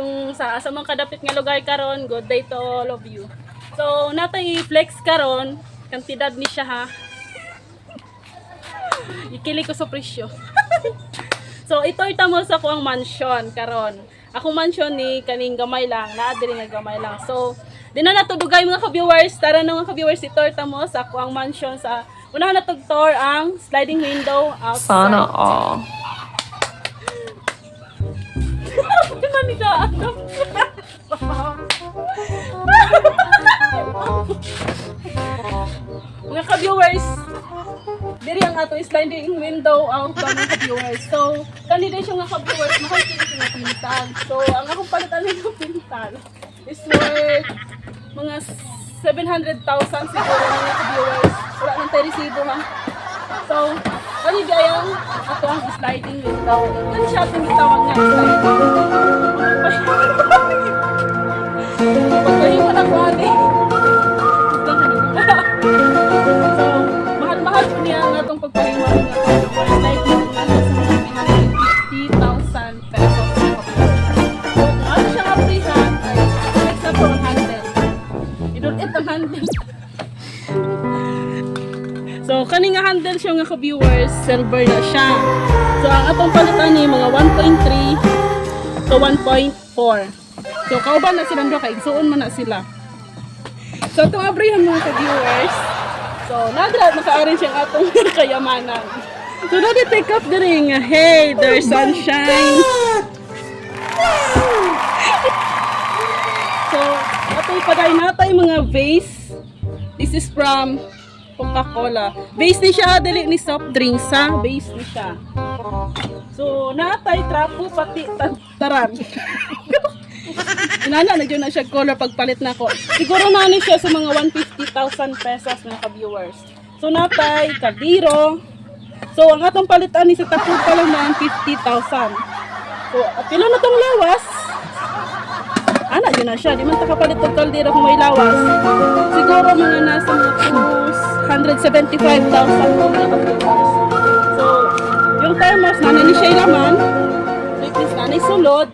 kung sa asa man kadapit nga lugar karon, good day to all of you. So, natay flex karon, kantidad ni siya ha. Ikili ko sa presyo. so, ito itamo sa kuang mansion karon. Akong mansion ni kaning gamay lang, naa diri nga gamay lang. So, di na natudugay mga ka-viewers, tara na mga ka-viewers ito itamo sa kuang mansion sa Una na tour ang sliding window outside. Sana all. Mga ka-viewers, diri ang ato sliding window ba mga ka-viewers. So, kani din siya nga ka-viewers, makakita siya nga. So, ang akong palitan ng pintal is worth mga 700,000 siguro mga ka-viewers. Wala nang tayo resibo ha. So, kani di ayang ato ang sliding window. Kani siya ating gitawag nga sliding Pagkain mo na ani. Handle siya nga ka-viewers, silver na siya. So, ang atong palitan ni mga 1.3 to 1.4. So, kauban na silang doon, kaigsuon mo na sila. So, itong abrihan mga ka-viewers. So, nadra, naka-arrange ang atong kayamanan. So, nadi take up the ring. Hey, there's sunshine. So, ato ipaday natay mga vase. This is from Coca-Cola. Base ni siya, dili ni soft drinks ha. Base ni siya. So, natay trapo pati ta- taran. Inana, na na siya color pagpalit na ko. Siguro na ni siya sa mga 150,000 pesos mga ka-viewers. So, natay kadiro. So, ang atong palitan ni sa tapo pa lang na 50,000. So, at na tong lawas. Ana, yun na siya. Di man takapalit og kaldero kung may lawas. Siguro mga nasa mga cruise, 175,000 po mga ka-viewers. So, yung thermos, nana ni siya laman. So, means nanay sulod.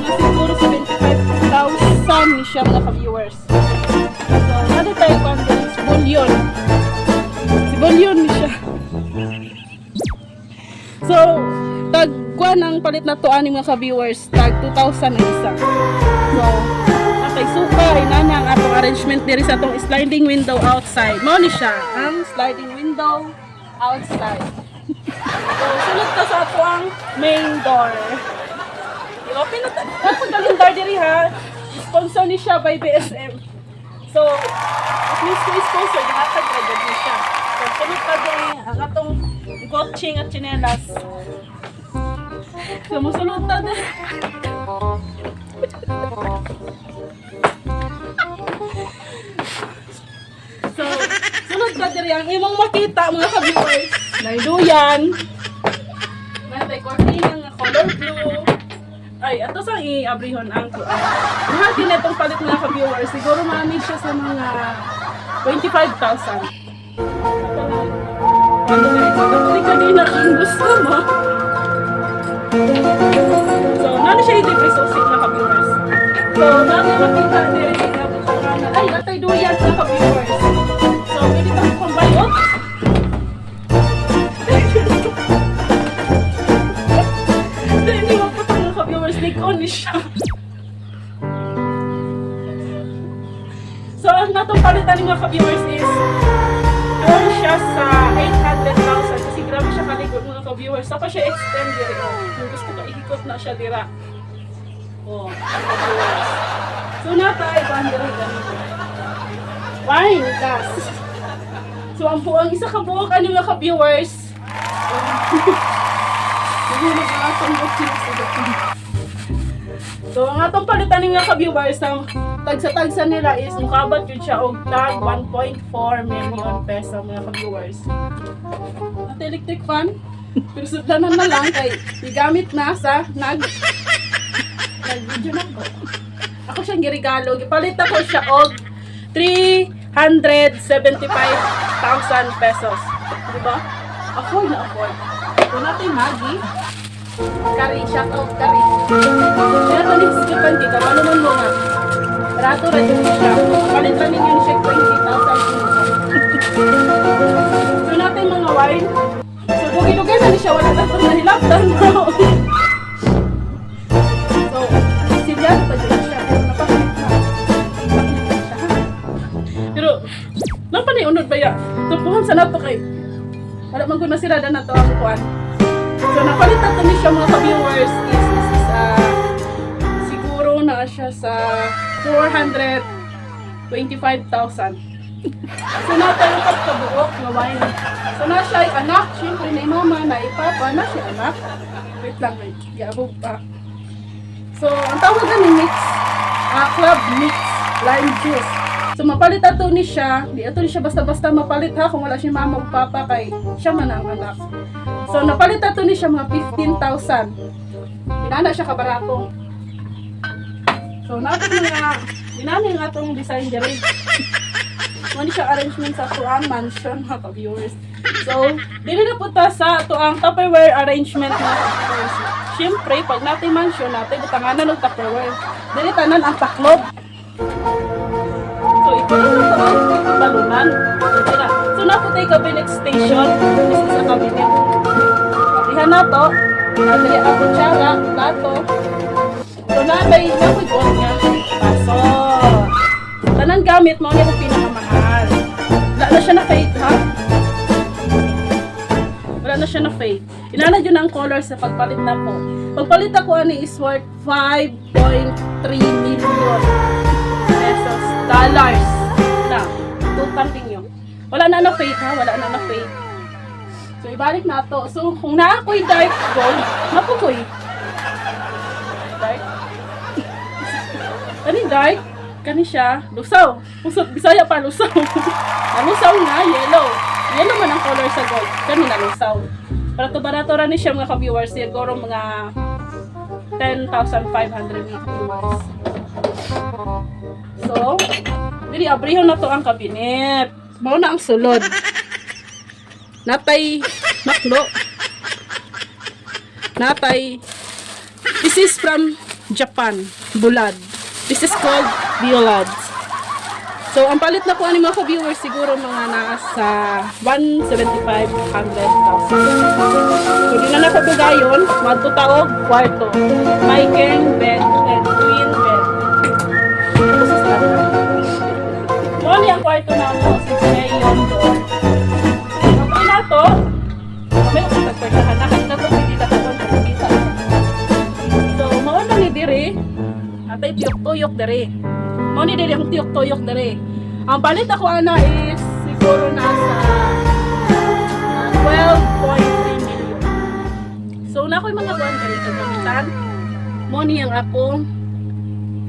Mga siguro 75,000 ni siya mga ka-viewers. So, nana tayo kung si Bulyon. Si Bulyon ni siya. So, tag ang palit na to ani mga ka-viewers, tag 2,000 ang isa. So, atay suka, inana ang atong arrangement diri sa atong sliding window outside. Mao ni siya, ang sliding window outside. so, sunod ta sa ato ang main door. I-open na diri ha. Sponsor ni siya by BSM. So, at least ko sponsor, gihatag agad ni siya. So, sunod ta diri ang atong coaching at chinelas. So, musunod ta diri. sunod ba diri ang imong makita mga ka-viewers. Naiduyan. Natay cortina nga color blue. Ay, ato sa i-abrihon ang kuan. Lahat din itong palit mga ka-viewers. Siguro maami siya sa mga 25,000. Ano na ito? Kapag kanina ang gusto mo. So, nano siya yung depressosic na ka-viewers. So, natin makita din ay, natay duyan sa ka-viewers. Hindi mo pa mga ka-viewers, siya. So, ang natong palitan ng mga ka-viewers is around siya sa 800,000 kasi grabe siya kalikot mga ka-viewers. Tapos siya extend diri. Kung gusto ka, ihikot na siya dira. Oh, ka-viewers. So, natay, bandero ganito. Wine, gas. So, ang buong isa ka buok, ano mga ka-viewers? Hindi na ba atong So, ang atong palitan nga ka-viewers, ang tagsa-tagsa nila is mukabat yun siya og tag 1.4 million peso mga ka-viewers. At electric fan, pero sudanan na lang kay igamit na sa nag nag-video na ko. Ako siyang girigalo. Gipalit ako siya og 375,000 pesos. Di ba? Afford na afford. Kung natin Maggie, Kari, shout out Kari. Kaya to ni Japan kita, paano mo nga? Barato ra dyan siya. Palit lang ninyo siya 20,000 So natin mga wine. So dugi-dugi na siya, wala na ito nahilaptan mo. so, silyado pa dyan siya. Napakamit na. Pero, nang panay unod ba ya? Tupuhan sa nato kay. Wala man ko nasirada na to ang kuan. So napalit na to ni siya mga ka-viewers is, is, is ah, siguro na siya sa 425,000. So na tayo pagkabuok na wine. So na siya anak, syempre na mama, na ipapa, na siya anak. Wait lang, wait. Gabog pa. So, ang tawag na ni mix, ah, club mix lime juice. So, mapalit ato ni siya. Di ato ni siya basta-basta mapalit ha kung wala siya mama o papa kay siya man ang anak. So, napalit ato ni siya mga 15,000. Inana siya kabarato. So, natin mga, inana yung atong design dyan. Ano siya arrangement sa tuang mansion mga ka-viewers. So, dili na punta sa tuang Tupperware arrangement mga ka-viewers. Siyempre, pag natin mansion natin, butanganan ng Tupperware. Dili tanan ang taklob. Balunan. So, na. Naputay cabinet station. This is a cabinet. Kapihan na to. Nadali ang kutsara, plato. So, nabay, napag niya. Paso. Tanan gamit mo niya kung pinakamahal. Wala na siya na fade, ha? Wala na siya na fade. Inanad yun ang color sa pagpalit na ko. Pagpalit ako ani is worth 5.3 million pesos. Dollars. Na. Din yun. Wala na na fade, ha? Wala na na fade. So, ibalik na to. So, kung na ako'y dark gold, mapukoy. Dark. Yung dark? Kani siya, lusaw. Lusaw, bisaya pa, lusaw. Nalusaw nga, yellow. Yellow man ang color sa gold. Kani na lusaw. Barato-barato ra ni siya mga ka-viewers. Siguro mga 10,500 mga viewers. So, dili abrihon na to ang kabinet. Mao na ang sulod. Natay maklo. Natay This is from Japan, bulad. This is called biolads. So, ang palit na po ani mga ka-viewers siguro mga nasa 175,000. So, di na napabugayon, magtutaog, kwarto. May king bed tiyok-tuyok dire. Mao ni dire ang tiyok-tuyok dire. Ang palit ako ana is siguro nasa ah, 12.3 million. So, na ako'y mga buwan diri kagamitan. Mao ni ang akong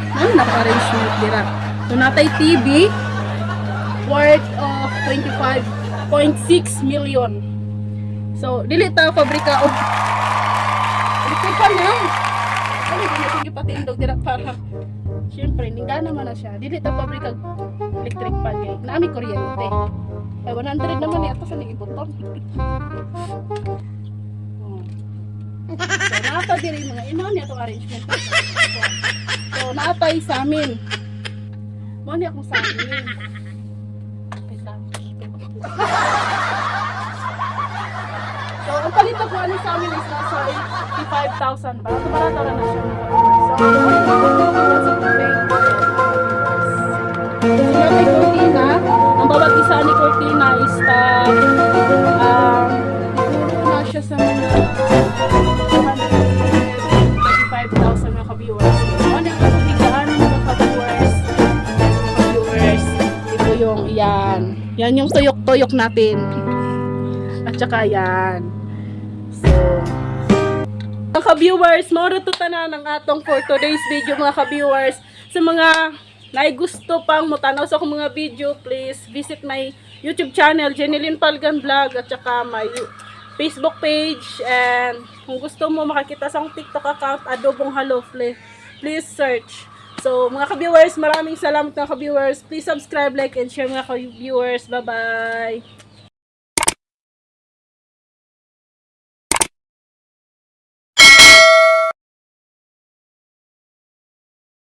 ano na arrangement dira. So, natay TV worth of 25.6 million. So, dili ta pabrika og Dili pa na. Ano dili ko gipatindog dira para Siyempre, ningga naman na siya. Dili ta pabrika electric pan kay naami kuryente. Ay 100 naman ni ato sa ni ibuton. Oh. So, nata diri mga ino ni atong arrangement. So, natay sa amin. Mo ni akong sa amin. Wait lang. Ang palit na po ano sa amin is nasa 85,000 ba? Barato na na siya. So, sa tubig. So, natin cortina. Ang bawat isa ni cortina is ta um, siguro na siya sa mga 235,000 mga ka-viewers. Ano yung kapigaan ng mga ka-viewers? Ka-viewers. Ito yung yan. Yan yung tuyok-tuyok natin. At saka yan. So, mga ka-viewers, moro to tanan ang atong for today's video mga ka-viewers. Sa mga na gusto pang mutanaw sa akong mga video, please visit my YouTube channel, Jeneline Palgan Vlog, at saka my Facebook page. And kung gusto mo makakita sa akong TikTok account, Adobong Halofle, please search. So, mga ka-viewers, maraming salamat mga ka-viewers. Please subscribe, like, and share mga ka-viewers. Bye-bye!